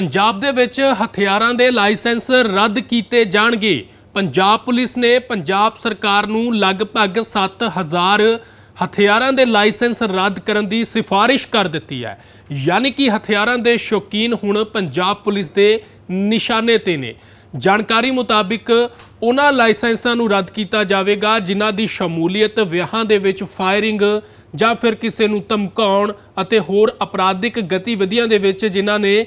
ਪੰਜਾਬ ਦੇ ਵਿੱਚ ਹਥਿਆਰਾਂ ਦੇ ਲਾਇਸੈਂਸ ਰੱਦ ਕੀਤੇ ਜਾਣਗੇ। ਪੰਜਾਬ ਪੁਲਿਸ ਨੇ ਪੰਜਾਬ ਸਰਕਾਰ ਨੂੰ ਲਗਭਗ 7000 ਹਥਿਆਰਾਂ ਦੇ ਲਾਇਸੈਂਸ ਰੱਦ ਕਰਨ ਦੀ ਸਿਫਾਰਿਸ਼ ਕਰ ਦਿੱਤੀ ਹੈ। ਯਾਨੀ ਕਿ ਹਥਿਆਰਾਂ ਦੇ ਸ਼ੌਕੀਨ ਹੁਣ ਪੰਜਾਬ ਪੁਲਿਸ ਦੇ ਨਿਸ਼ਾਨੇ ਤੇ ਨੇ। ਜਾਣਕਾਰੀ ਮੁਤਾਬਿਕ ਉਹਨਾਂ ਲਾਇਸੈਂਸਾਂ ਨੂੰ ਰੱਦ ਕੀਤਾ ਜਾਵੇਗਾ, ਜਿਨ੍ਹਾਂ ਦੀ ਸ਼ਮੂਲੀਅਤ ਵਿਆਹਾਂ ਦੇ ਵਿੱਚ ਫਾਇਰਿੰਗ ਜਾਂ ਫਿਰ ਕਿਸੇ ਨੂੰ ਧਮਕਾਉਣ ਅਤੇ ਹੋਰ ਅਪਰਾਧਿਕ ਗਤੀਵਿਧੀਆਂ ਦੇ ਵਿੱਚ ਜਿਨ੍ਹਾਂ ਨੇ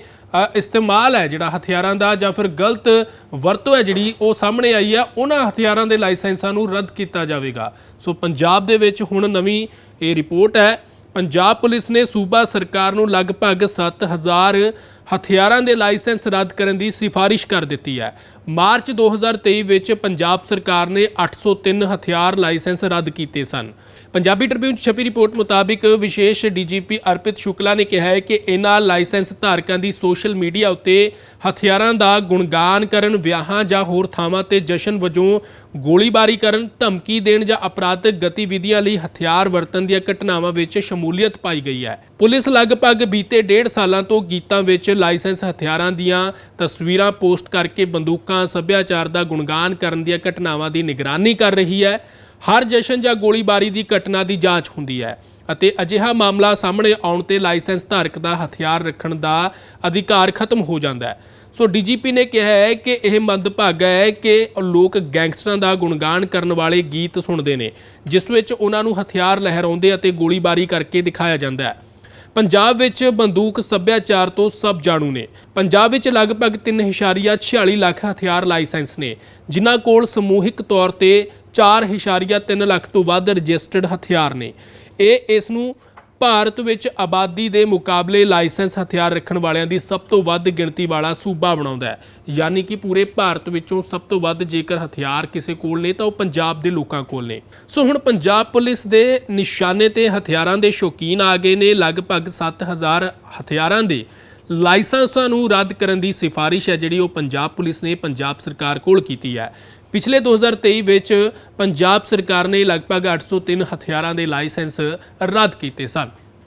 ਇਸਤੇਮਾਲ ਹੈ ਜਿਹੜਾ ਹਥਿਆਰਾਂ ਦਾ ਜਾਂ ਫਿਰ ਗਲਤ ਵਰਤੋਂ ਹੈ ਜਿਹੜੀ ਉਹ ਸਾਹਮਣੇ ਆਈ ਹੈ, ਉਹਨਾਂ ਹਥਿਆਰਾਂ ਦੇ ਲਾਇਸੈਂਸਾਂ ਨੂੰ ਰੱਦ ਕੀਤਾ ਜਾਵੇਗਾ। ਸੋ ਪੰਜਾਬ ਦੇ ਵਿੱਚ ਹੁਣ ਨਵੀਂ ਇਹ ਰਿਪੋਰਟ ਹੈ, ਪੰਜਾਬ ਪੁਲਿਸ ਨੇ ਸੂਬਾ ਸਰਕਾਰ ਨੂੰ ਲਗਭਗ 7000 ਹਥਿਆਰਾਂ ਦੇ ਲਾਇਸੈਂਸ ਰੱਦ ਕਰਨ ਦੀ ਸਿਫਾਰਿਸ਼ ਕਰ ਦਿੱਤੀ ਹੈ। ਮਾਰਚ 2023 ਵਿੱਚ ਪੰਜਾਬ ਸਰਕਾਰ ਨੇ 803 ਹਥਿਆਰ ਲਾਇਸੈਂਸ ਰੱਦ ਕੀਤੇ ਸਨ। ਪੰਜਾਬੀ ਟ੍ਰਿਬਿਊਨ ਛਪੀ ਰਿਪੋਰਟ ਮੁਤਾਬਿਕ ਵਿਸ਼ੇਸ਼ ਡੀਜੀਪੀ ਅਰਪਿਤ ਸ਼ੁਕਲਾ ਨੇ ਕਿਹਾ ਹੈ ਕਿ ਇਹਨਾਂ ਲਾਇਸੈਂਸ ਧਾਰਕਾਂ ਦੀ ਸੋਸ਼ਲ ਮੀਡੀਆ ਉੱਤੇ ਹਥਿਆਰਾਂ ਦਾ ਗੁਣਗਾਨ ਕਰਨ, ਵਿਆਹਾਂ ਜਾਂ ਹੋਰ ਥਾਵਾਂ ਤੇ ਜਸ਼ਨ ਵਜੋਂ ਗੋਲੀਬਾਰੀ ਕਰਨ, ਧਮਕੀ ਦੇਣ ਜਾਂ ਅਪਰਾਧਿਕ ਗਤੀਵਿਧੀਆਂ ਲਈ ਹਥਿਆਰ ਵਰਤਣ ਦੀਆਂ ਘਟਨਾਵਾਂ ਵਿੱਚ ਸ਼ਮੂਲੀਅਤ ਪਾਈ ਗਈ ਹੈ। ਪੁਲਿਸ ਲਗਭਗ ਬੀਤੇ ਡੇਢ ਸਾਲਾਂ ਤੋਂ ਗੀਤਾਂ ਵਿੱਚ ਲਾਇਸੈਂਸ ਹਥਿਆਰਾਂ ਦੀਆਂ ਤਸਵੀਰਾਂ ਪੋਸਟ ਕਰਕੇ ਬੰਦੂਕਾਂ, ਸੱਭਿਆਚਾਰ ਦਾ ਗੁਣਗਾਨ ਕਰਨ ਦੀਆਂ ਘਟਨਾਵਾਂ ਦੀ ਨਿਗਰਾਨੀ ਕਰ ਰਹੀ ਹੈ। ਹਰ ਜਸ਼ਨ ਜਾਂ ਗੋਲੀਬਾਰੀ ਦੀ ਘਟਨਾ ਦੀ ਜਾਂਚ ਹੁੰਦੀ ਹੈ ਅਤੇ ਅਜਿਹਾ ਮਾਮਲਾ ਸਾਹਮਣੇ ਆਉਣ ਤੇ ਲਾਇਸੈਂਸ ਧਾਰਕ ਦਾ ਹਥਿਆਰ ਰੱਖਣ ਦਾ ਅਧਿਕਾਰ ਖਤਮ ਹੋ ਜਾਂਦਾ ਹੈ। ਸੋ ਡੀਜੀਪੀ ਨੇ ਕਿਹਾ ਹੈ ਕਿ ਇਹ ਮੰਦਭਾਗਾ ਹੈ ਕਿ ਲੋਕ ਗੈਂਗਸਟਰਾਂ ਦਾ ਗੁਣਗਾਨ ਕਰਨ ਵਾਲੇ ਗੀਤ ਸੁਣਦੇ ਨੇ, ਜਿਸ ਵਿੱਚ ਉਹਨਾਂ ਨੂੰ ਹਥਿਆਰ ਲਹਿਰਾਉਂਦੇ ਅਤੇ ਗੋਲੀਬਾਰੀ ਕਰਕੇ ਦਿਖਾਇਆ ਜਾਂਦਾ ਹੈ। ਪੰਜਾਬ ਵਿੱਚ ਬੰਦੂਕ ਸੱਭਿਆਚਾਰ ਤੋਂ ਸਭ ਜਾਣੂ ਨੇ। ਪੰਜਾਬ ਵਿੱਚ ਲਗਭਗ 3.46 ਲੱਖ ਹਥਿਆਰ ਲਾਇਸੈਂਸ ਨੇ, ਜਿਨ੍ਹਾਂ ਕੋਲ ਸਮੂਹਿਕ ਤੌਰ ਤੇ 4.3 ਲੱਖ ਤੋਂ ਵੱਧ ਰਜਿਸਟਰਡ ਹਥਿਆਰ ਨੇ। ਇਹ ਇਸ ਨੂੰ ਭਾਰਤ ਵਿੱਚ ਆਬਾਦੀ ਦੇ ਮੁਕਾਬਲੇ ਲਾਇਸੈਂਸ ਹਥਿਆਰ ਰੱਖਣ ਵਾਲਿਆਂ ਦੀ ਸਭ ਤੋਂ ਵੱਧ ਗਿਣਤੀ ਵਾਲਾ ਸੂਬਾ ਬਣਾਉਂਦਾ ਹੈ। ਯਾਨੀ ਕਿ ਪੂਰੇ ਭਾਰਤ ਵਿੱਚੋਂ ਸਭ ਤੋਂ ਵੱਧ ਜੇਕਰ ਹਥਿਆਰ ਕਿਸੇ ਕੋਲ ਨੇ ਤਾਂ ਉਹ ਪੰਜਾਬ ਦੇ ਲੋਕਾਂ ਕੋਲ ਨੇ। ਸੋ ਹੁਣ ਪੰਜਾਬ ਪੁਲਿਸ ਦੇ ਨਿਸ਼ਾਨੇ ਤੇ ਹਥਿਆਰਾਂ ਦੇ ਸ਼ੌਕੀਨ ਆ ਗਏ ਨੇ। ਲਗਭਗ 7000 ਹਥਿਆਰਾਂ ਦੇ ਲਾਇਸੈਂਸਾਂ ਨੂੰ ਰੱਦ ਕਰਨ ਦੀ ਸਿਫਾਰਿਸ਼ ਹੈ ਜਿਹੜੀ ਉਹ ਪੰਜਾਬ ਪੁਲਿਸ ਨੇ ਪੰਜਾਬ ਸਰਕਾਰ ਕੋਲ ਕੀਤੀ ਹੈ। ਪਿਛਲੇ 2023 ਵਿੱਚ ਪੰਜਾਬ ਸਰਕਾਰ ਨੇ ਲਗਭਗ 803 ਹਥਿਆਰਾਂ ਦੇ ਲਾਇਸੈਂਸ ਰੱਦ ਕੀਤੇ ਸਨ।